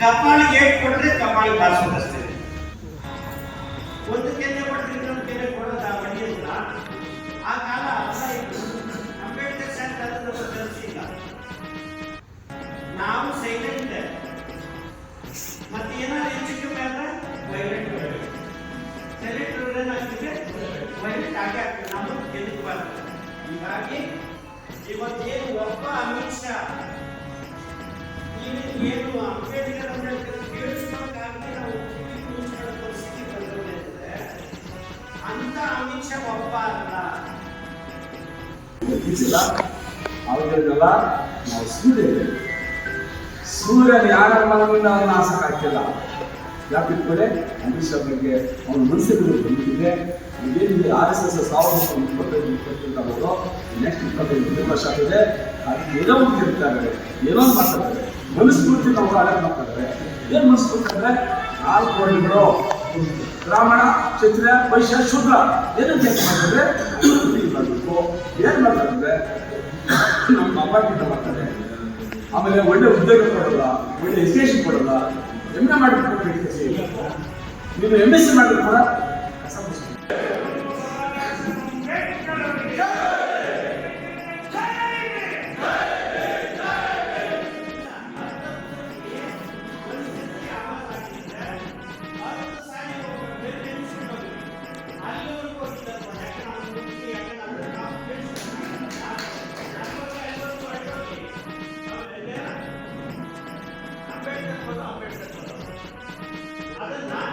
ಕಪಾಳಿಗೆ eight ಕೊಟ್ರೆ ಕಪಾಳಿ ಬಾರಿಸೋದಷ್ಟೇ ಒಂದು ಕೆನ್ನೆ ಕೊಟ್ಟರೆ ಇನ್ನೊಂದು ಕೆನ್ನೆ ಕೊಡೋದು ಆ ಬಂದಿಲ್ಲ ಆ ಕಾಲ ಅಂಬೇಡ್ಕರ್ ಅದು ನಮ್ಮ ತರಿಸಿಲ್ಲ ನಾವು ಸೈಲೆಂಟ್ ಮತ್ತೆ ಏನಾದ್ರು ಹೆಚ್ಚಿಗೆ ಅಂದ್ರೆ ವೈಲೆಂಟ್ ಸೈಲೆಂಟ್ ಏನಾಗ್ತಿದೆ ವೈಲೆಂಟ್ ಆಗೇ ಆಗ್ತದೆ. ನಾವು ಗೆಲ್ಲಬಾರ್ದು ಹೀಗಾಗಿ ಇವತ್ತೇನು ಒಬ್ಬ ಅಮಿತ್ ಶಾ ಗೊತ್ತಿಲ್ಲ ಅವರಿಗೆಲ್ಲ ನಾವು ಸೂರ್ಯ ಸೂರ್ಯನ ಯಾರ ಮನವನ್ನು ಅವನು ಆಸಕ್ಕಾಗ್ತಿಲ್ಲ ಯಾಕಿದ್ಮೇಲೆ ಶಾ ಬಗ್ಗೆ ಅವನ ಮನಸ್ಸಿನಲ್ಲಿ ಬಂದಿದೆ ಏನಿದೆ ಆರ್ ಎಸ್ ಎಸ್ ಸಾವಿರದ ಇಪ್ಪತ್ತೈದು ಇಪ್ಪತ್ತೈದು ಅವರು ನೆಕ್ಸ್ಟ್ ಇಪ್ಪತ್ತೈದು ಮೂರು ವರ್ಷ ಆಗಿದೆ. ಅದಕ್ಕೆ ಏನೋ ಒಂದು ಇರ್ತಾರೆ ಏನೋ ಒಂದು ಮಾತಾಡ್ತಾರೆ ಮನಸ್ಫೂರ್ತಿ ನಾವು ಅಡಕ್ ಮಾಡ್ತಾರೆ ಏನು ಮನಸ್ಫೂರ್ತಿ ಅಂದ್ರೆ ನಾಲ್ಕು ವರ್ಣಗಳು. ಬ್ರಾಹ್ಮಣ, ಕ್ಷತ್ರಿಯ, ವೈಶ್ಯ ಶುದ್ಧ ಏನು ಕೆಲಸ ಮಾಡ್ತಾರೆ ಮಾಡಬೇಕು ಏನು ಮಾಡ್ತಾರೆ ನಮ್ಮ ಅಪಾರ್ಟ್ಮೆಂಟ್ ಮಾಡ್ತಾರೆ ಆಮೇಲೆ ಒಳ್ಳೆ ಉದ್ಯೋಗ ಕೊಡಲ್ಲ, ಒಳ್ಳೆ ಎಜುಕೇಶನ್ ಕೊಡಲ್ಲ ಎಂ ಎ ಮಾಡಿ ನೀನು ಎಂ ಎಸ್ ಸಿ ಮಾಡಿದ್ರೆ ಕೂಡ அம்பேத்கர் அதன்